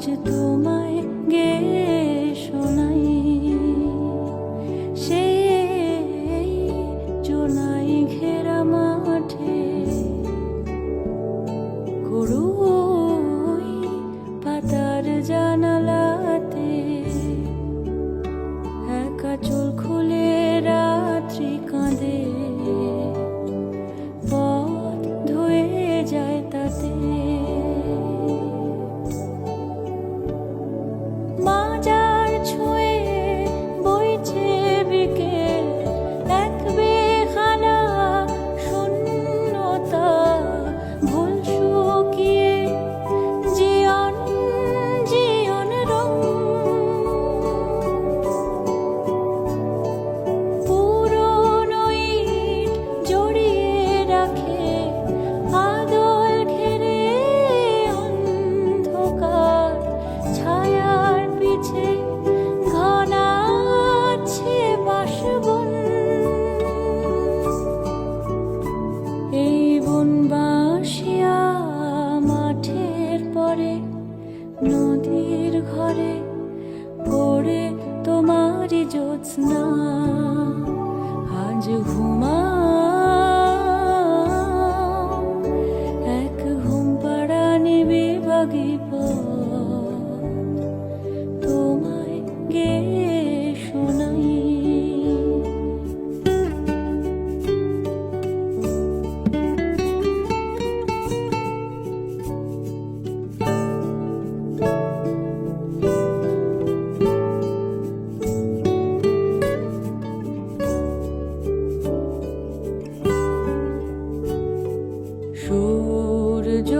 আজ তোমায় গে শোনাই সেই চোলাই ঘেরা মাঠে করুই পাতার জানালা জ্যোৎস্না আজ ঘুমা এক ঘুম পাড়া নিবি বাগি সূর্য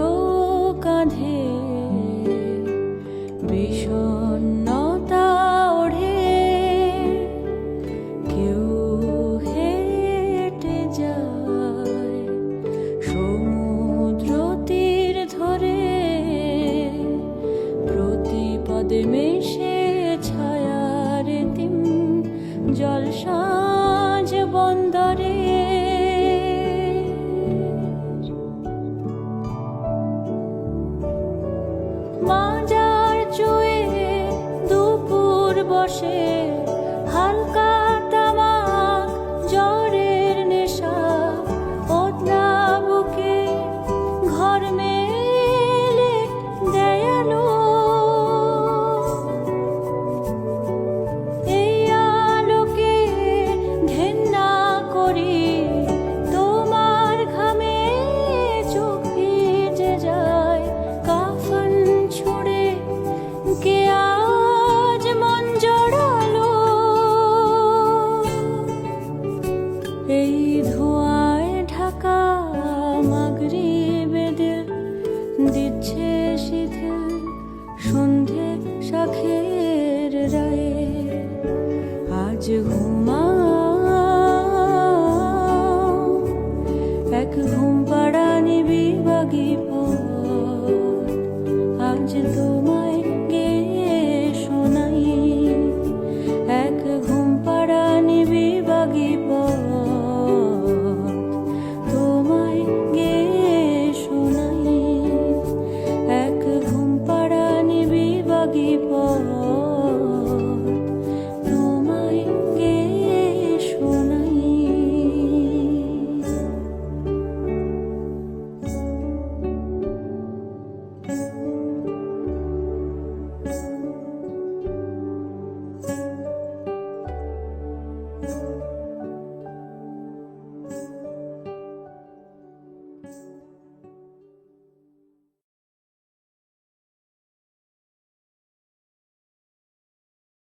কাঁধে বিষণ্ণতা ওঢে কেউ হেঁটে যায় সমুদ্র তীর ধরে। প্রতিপদে মেয়ে 心。আখের রায়ে আজ ঘুমা এক ঘুম পাড়া নিবি বাগি